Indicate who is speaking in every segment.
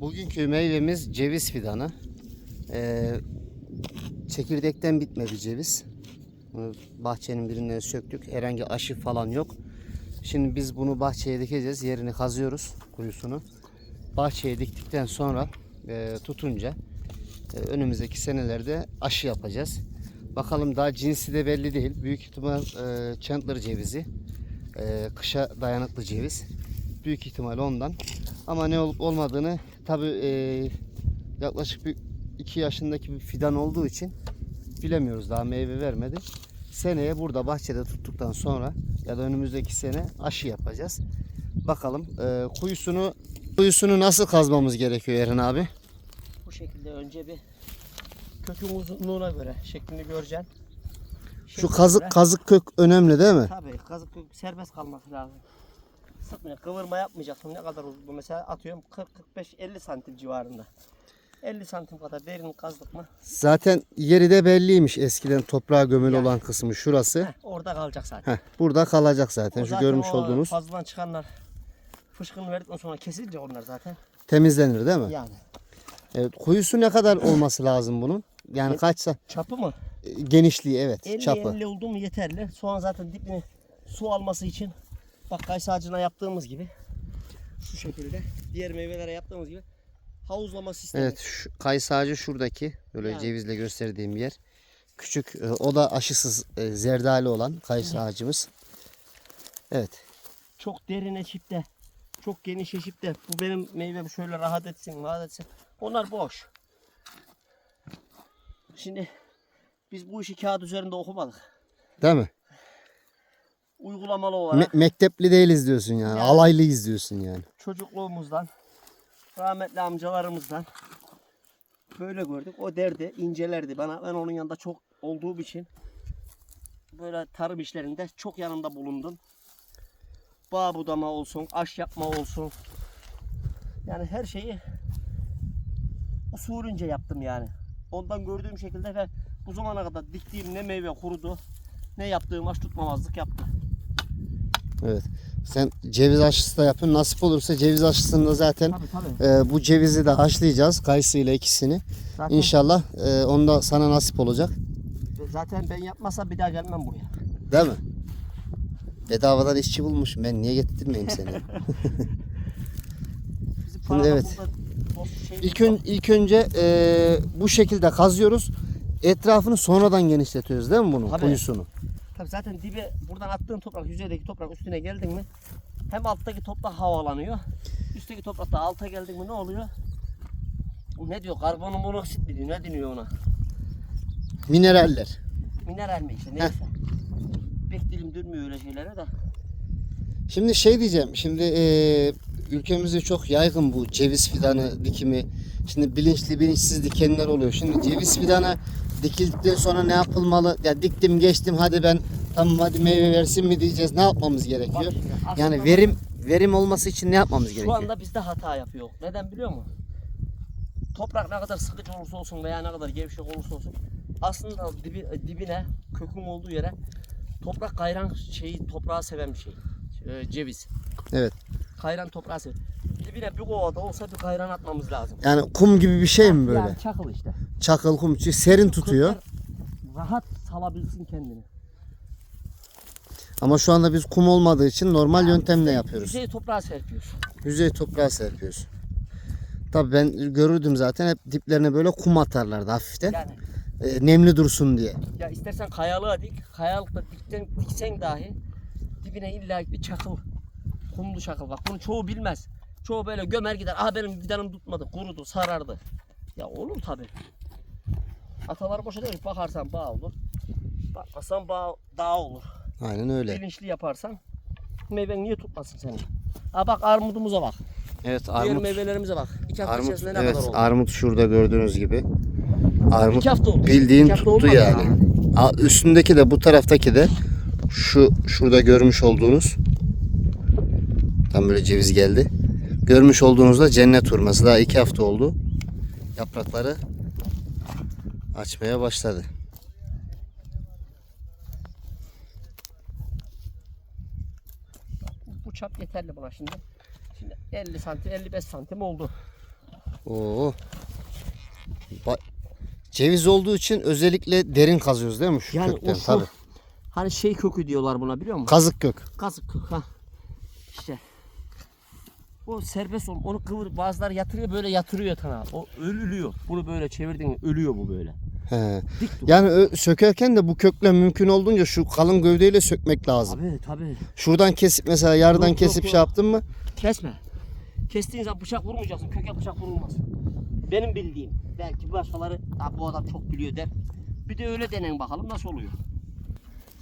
Speaker 1: Bugünkü meyvemiz ceviz fidanı. Ee, çekirdekten bitmedi ceviz. Bunu bahçenin birinden söktük. Herhangi aşı falan yok. Şimdi biz bunu bahçeye dikeceğiz. Yerini kazıyoruz kuyusunu. Bahçeye diktikten sonra e, tutunca e, önümüzdeki senelerde aşı yapacağız. Bakalım daha cinsi de belli değil. Büyük ihtimal e, Chandler cevizi. E, kışa dayanıklı ceviz. Büyük ihtimal ondan. Ama ne olup olmadığını tabi yaklaşık bir 2 yaşındaki bir fidan olduğu için bilemiyoruz. Daha meyve vermedi. Seneye burada bahçede tuttuktan sonra ya da önümüzdeki sene aşı yapacağız. Bakalım e, kuyusunu kuyusunu nasıl kazmamız gerekiyor Eren abi?
Speaker 2: Bu şekilde önce bir kökün uzunluğuna göre şeklini göreceksin.
Speaker 1: Şu kazık
Speaker 2: göre-
Speaker 1: kazık kök önemli değil mi?
Speaker 2: Tabii kazık kök serbest kalması lazım. Sıkmıyor. Kıvırma yapmayacaksın. Ne kadar uzun? Mesela atıyorum 40-45-50 santim civarında. 50 santim kadar derin kazdık mı
Speaker 1: Zaten yeri de belliymiş eskiden toprağa gömülü
Speaker 2: Yani.
Speaker 1: olan kısmı şurası.
Speaker 2: heh, orada kalacak zaten.
Speaker 1: Heh, burada kalacak zaten.
Speaker 2: O
Speaker 1: Şu
Speaker 2: zaten
Speaker 1: görmüş olduğunuz
Speaker 2: Fazladan çıkanlar fışkını verdikten sonra kesilince onlar zaten.
Speaker 1: temizlenir değil mi?
Speaker 2: Yani.
Speaker 1: Evet. Kuyusu ne kadar olması lazım bunun? Yani
Speaker 2: Evet.
Speaker 1: kaçsa
Speaker 2: Çapı mı?
Speaker 1: e, genişliği evet
Speaker 2: 50
Speaker 1: çapı.
Speaker 2: 50 oldu mu yeterli. Sonra zaten dibini su alması için bak kayısı ağacına yaptığımız gibi şu şekilde diğer meyvelere yaptığımız gibi havuzlama sistemi.
Speaker 1: Evet şu, kayısı ağacı şuradaki böyle
Speaker 2: Yani.
Speaker 1: cevizle gösterdiğim yer. Küçük e, o da aşısız e, zerdali olan kayısı ağacımız. Evet.
Speaker 2: Çok derin eşip de çok geniş eşip de bu benim meyvem şöyle rahat etsin rahat etsin. Onlar boş. Şimdi biz bu işi kağıt üzerinde okumadık.
Speaker 1: Değil mi?
Speaker 2: Uygulamalı
Speaker 1: Me-
Speaker 2: olarak
Speaker 1: mektepli değiliz diyorsun yani.
Speaker 2: Yani.
Speaker 1: Alaylıyız diyorsun yani.
Speaker 2: çocukluğumuzdan rahmetli amcalarımızdan böyle gördük. O derdi, incelerdi. Bana ben onun yanında çok olduğum için böyle tarım işlerinde çok yanında bulundum. Bağ budama olsun, aş yapma olsun. Yani her şeyi usulünce yaptım yani. Ondan gördüğüm şekilde ve bu zamana kadar diktiğim ne meyve kurudu, ne yaptığım aş tutmamazlık yaptı.
Speaker 1: Evet. Sen ceviz aşısı da yapın. Nasip olursa ceviz aşısında zaten
Speaker 2: Tabii tabii.
Speaker 1: e, bu cevizi de haşlayacağız. Kayısı ile ikisini.
Speaker 2: Zaten,
Speaker 1: İnşallah e, onda sana nasip olacak.
Speaker 2: zaten ben yapmazsam bir daha gelmem buraya.
Speaker 1: Değil mi? Bedavadan işçi bulmuşum. Ben niye getirtmeyeyim seni? Şimdi evet.
Speaker 2: şey
Speaker 1: İlk, ön, ilk önce e, bu şekilde kazıyoruz. Etrafını sonradan genişletiyoruz değil mi bunun
Speaker 2: Tabii.
Speaker 1: kuyusunu?
Speaker 2: Tabii zaten dibe buradan attığın toprak yüzeydeki toprak üstüne geldin mi hem alttaki toprak havalanıyor. Üstteki toprak da alta geldin mi ne oluyor? Bu Ne diyor? Karbonun monoksit mi diyor? Ne deniyor ona?
Speaker 1: Mineraller.
Speaker 2: Mineral mi işte neyse. Pek dilim dönmüyor öyle şeylere de.
Speaker 1: Şimdi şey diyeceğim. Şimdi e, ülkemizde çok yaygın bu ceviz fidanı dikimi. Şimdi bilinçli bilinçsiz dikenler oluyor. Şimdi ceviz fidanı dikildikten sonra ne yapılmalı? Ya diktim geçtim hadi ben tamam hadi meyve versin mi diyeceğiz. Ne yapmamız gerekiyor?
Speaker 2: Aslında
Speaker 1: Yani verim verim olması için ne yapmamız
Speaker 2: Şu
Speaker 1: gerekiyor?
Speaker 2: anda bizde hata yapıyor. Neden biliyor musun? Toprak ne kadar sıkıcı olursa olsun veya ne kadar gevşek olursa olsun aslında dibi, dibine kökün olduğu yere toprak kayran şeyi toprağı seven bir şey. Ee, ceviz.
Speaker 1: Evet.
Speaker 2: Kayran toprağı sever. Dibine bir kovada olsa bir kayran atmamız lazım.
Speaker 1: Yani kum gibi bir şey mi böyle?
Speaker 2: Yani çakıl işte.
Speaker 1: Çakıl kum serin tutuyor.
Speaker 2: Kökler rahat salabilsin kendini.
Speaker 1: Ama şu anda biz kum olmadığı için normal yöntemle
Speaker 2: Yüzey-
Speaker 1: yapıyoruz.
Speaker 2: Yüzey toprağa serpiyoruz.
Speaker 1: Yüzey toprağa serpiyoruz. Tabii ben görürdüm zaten hep diplerine böyle kum atarlardı hafiften.
Speaker 2: Yani
Speaker 1: E, nemli dursun diye.
Speaker 2: ya istersen kayalığa dik, kayalıkta dikten, diksen dahi dibine illa bir çakıl, kumlu çakıl. Bak bunu çoğu bilmez. Çoğu böyle gömer gider. Aha benim fidanım tutmadı, kurudu, sarardı. Ya olur tabi. Atalar boşa değil. Bakarsan bağ olur. Bakmasan bağ, dağ olur.
Speaker 1: Aynen öyle.
Speaker 2: Bilinçli yaparsan meyven niye tutmasın senin? Ha bak armudumuza bak.
Speaker 1: Evet
Speaker 2: Diğer
Speaker 1: armut.
Speaker 2: meyvelerimize bak. İki hafta
Speaker 1: Armut
Speaker 2: içerisinde ne
Speaker 1: evet
Speaker 2: kadar oldu?
Speaker 1: armut şurada gördüğünüz gibi. Armut
Speaker 2: İki hafta oldu.
Speaker 1: bildiğin
Speaker 2: İki hafta
Speaker 1: tuttu yani. A- Üstündeki de bu taraftaki de şu şurada görmüş olduğunuz tam böyle ceviz geldi. Görmüş olduğunuzda cennet hurması. Daha iki hafta oldu. Yaprakları açmaya başladı.
Speaker 2: Bu çap yeterli buna şimdi. Şimdi 50 santim 55 santim oldu.
Speaker 1: Oo. Ba- ceviz olduğu için özellikle derin kazıyoruz değil mi şu
Speaker 2: Yani
Speaker 1: kökten?
Speaker 2: o şu,
Speaker 1: Tabii.
Speaker 2: hani şey kökü diyorlar buna biliyor musun?
Speaker 1: Kazık kök.
Speaker 2: Kazık kök ha. O serbest ol. Onu kıvır bazıları yatırıyor böyle yatırıyor yatağına. O ölülüyor. Bunu böyle çevirdin mi ölüyor bu böyle.
Speaker 1: He. Yani sökerken de bu kökle mümkün olduğunca şu kalın gövdeyle sökmek lazım.
Speaker 2: Tabii tabii.
Speaker 1: Şuradan kesip mesela yardan
Speaker 2: Yok,
Speaker 1: kesip
Speaker 2: yok,
Speaker 1: şey
Speaker 2: yok.
Speaker 1: yaptın mı?
Speaker 2: Kesme. Kestiğin zaman bıçak vurmayacaksın. Köke bıçak vurulmaz. Benim bildiğim. Belki başkaları "Ha, bu adam çok biliyor der. Bir de öyle denen bakalım nasıl oluyor.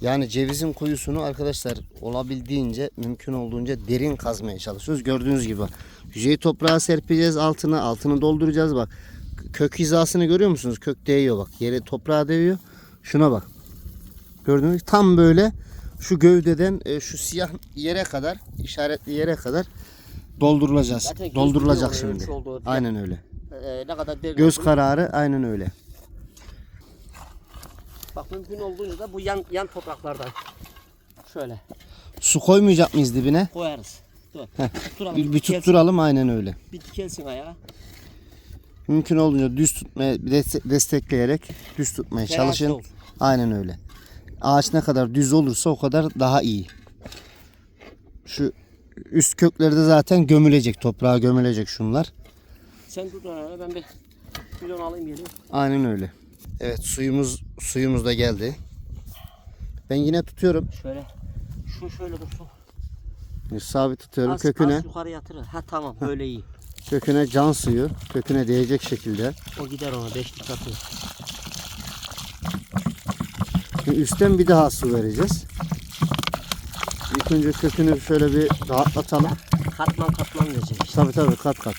Speaker 1: Yani cevizin kuyusunu arkadaşlar olabildiğince mümkün olduğunca derin kazmaya çalışıyoruz. Gördüğünüz gibi bak. Yüzeyi toprağa serpeceğiz altını. Altını dolduracağız bak. Kök hizasını görüyor musunuz? Kök değiyor bak. Yere toprağa değiyor. Şuna bak. Gördünüz mü? Tam böyle şu gövdeden e, şu siyah yere kadar işaretli yere kadar doldurulacağız.
Speaker 2: Zaten
Speaker 1: Doldurulacak şimdi. Aynen öyle.
Speaker 2: Ee, ne kadar
Speaker 1: Göz kararı aynen öyle.
Speaker 2: Bak mümkün olduğunca da bu yan yan topraklardan şöyle
Speaker 1: Su koymayacak mıyız dibine?
Speaker 2: koyarız. Dur. Tutturalım.
Speaker 1: Bir, bir tutturalım aynen öyle.
Speaker 2: Bir dikelsin ayağa.
Speaker 1: Mümkün olduğunca düz tutmaya deste- destekleyerek düz tutmaya
Speaker 2: Terazide
Speaker 1: çalışın.
Speaker 2: olsun.
Speaker 1: Aynen öyle. Ağaç ne kadar düz olursa o kadar daha iyi. Şu üst kökleri de zaten gömülecek. Toprağa gömülecek şunlar.
Speaker 2: Sen tut ben bir milyon alayım geliyorum.
Speaker 1: Aynen öyle. Evet suyumuz suyumuz da geldi. Ben yine tutuyorum.
Speaker 2: Şöyle. Şu şöyle dursun.
Speaker 1: Sabit tutuyorum
Speaker 2: Az,
Speaker 1: köküne.
Speaker 2: az yukarı yatırır. Ha tamam böyle iyi.
Speaker 1: Köküne can suyu. Köküne değecek şekilde.
Speaker 2: O gider ona beşlik atıyor.
Speaker 1: Şimdi üstten bir daha su vereceğiz. İlk önce kökünü şöyle bir rahatlatalım.
Speaker 2: Katman katman verecek işte.
Speaker 1: Tabii tabii kat kat.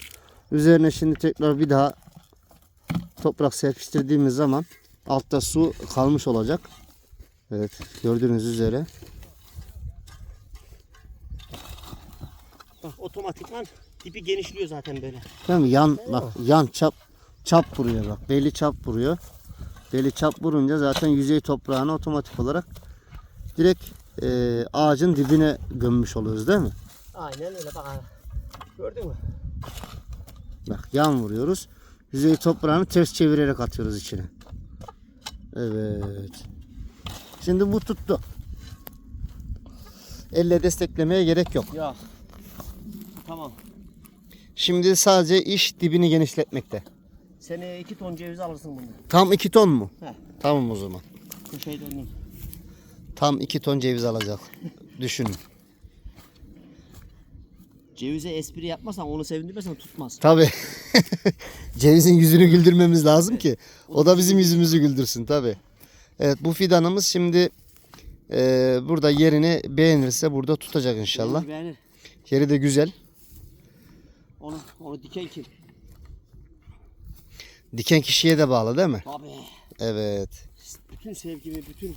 Speaker 1: Üzerine şimdi tekrar bir daha toprak serpiştirdiğimiz zaman altta su kalmış olacak. Evet gördüğünüz üzere.
Speaker 2: Bak otomatikman dibi genişliyor zaten böyle.
Speaker 1: Değil mi? Yan bak yan çap çap vuruyor bak. Belli çap vuruyor. Belli çap vurunca zaten yüzey toprağını otomatik olarak direkt e, ağacın dibine gömmüş oluyoruz değil mi?
Speaker 2: Aynen öyle bak. Gördün mü?
Speaker 1: Bak yan vuruyoruz. Yüzey toprağını ters çevirerek atıyoruz içine. Evet. Şimdi bu tuttu. Elle desteklemeye gerek yok.
Speaker 2: Ya. Tamam.
Speaker 1: Şimdi sadece iş dibini genişletmekte.
Speaker 2: Seneye iki ton ceviz alırsın bundan.
Speaker 1: Tam 2 ton mu?
Speaker 2: He.
Speaker 1: Tamam o zaman.
Speaker 2: Köşeyi döndüm.
Speaker 1: Tam 2 ton ceviz alacak. Düşünün.
Speaker 2: Cevize espri yapmasan onu sevindirmesen tutmaz.
Speaker 1: Tabi. Cevizin yüzünü güldürmemiz lazım ki. O da bizim yüzümüzü güldürsün tabi. Evet bu fidanımız şimdi e, burada yerini beğenirse burada tutacak inşallah.
Speaker 2: Beğenir, beğenir.
Speaker 1: Yeri de güzel.
Speaker 2: Onu, onu diken kim?
Speaker 1: Diken kişiye de bağlı değil mi?
Speaker 2: Abi.
Speaker 1: Evet.
Speaker 2: Bütün sevgimi, bütün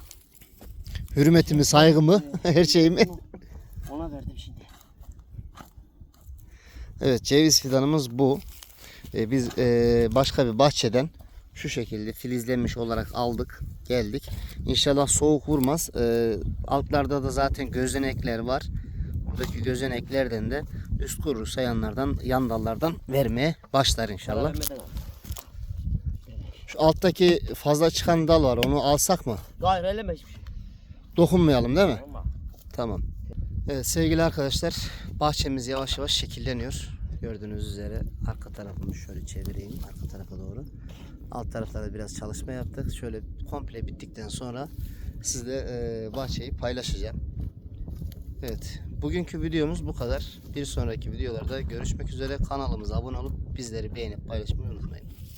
Speaker 1: Hürmetimi, saygımı, her şeyimi.
Speaker 2: ona verdim şimdi.
Speaker 1: Evet ceviz fidanımız bu. Ee, biz e, başka bir bahçeden şu şekilde filizlenmiş olarak aldık. Geldik. İnşallah soğuk vurmaz. Ee, altlarda da zaten gözenekler var. Buradaki gözeneklerden de üst kuru sayanlardan, yan dallardan vermeye başlar inşallah. Şu alttaki fazla çıkan dal var. Onu alsak mı?
Speaker 2: Gayrı eleme hiçbir şey.
Speaker 1: Dokunmayalım değil mi?
Speaker 2: Olma.
Speaker 1: Tamam. Evet sevgili arkadaşlar bahçemiz yavaş yavaş şekilleniyor. Gördüğünüz üzere arka tarafını şöyle çevireyim arka tarafa doğru. Alt taraflarda biraz çalışma yaptık. Şöyle komple bittikten sonra sizle e, bahçeyi paylaşacağım. Evet bugünkü videomuz bu kadar. Bir sonraki videolarda görüşmek üzere. Kanalımıza abone olup bizleri beğenip paylaşmayı.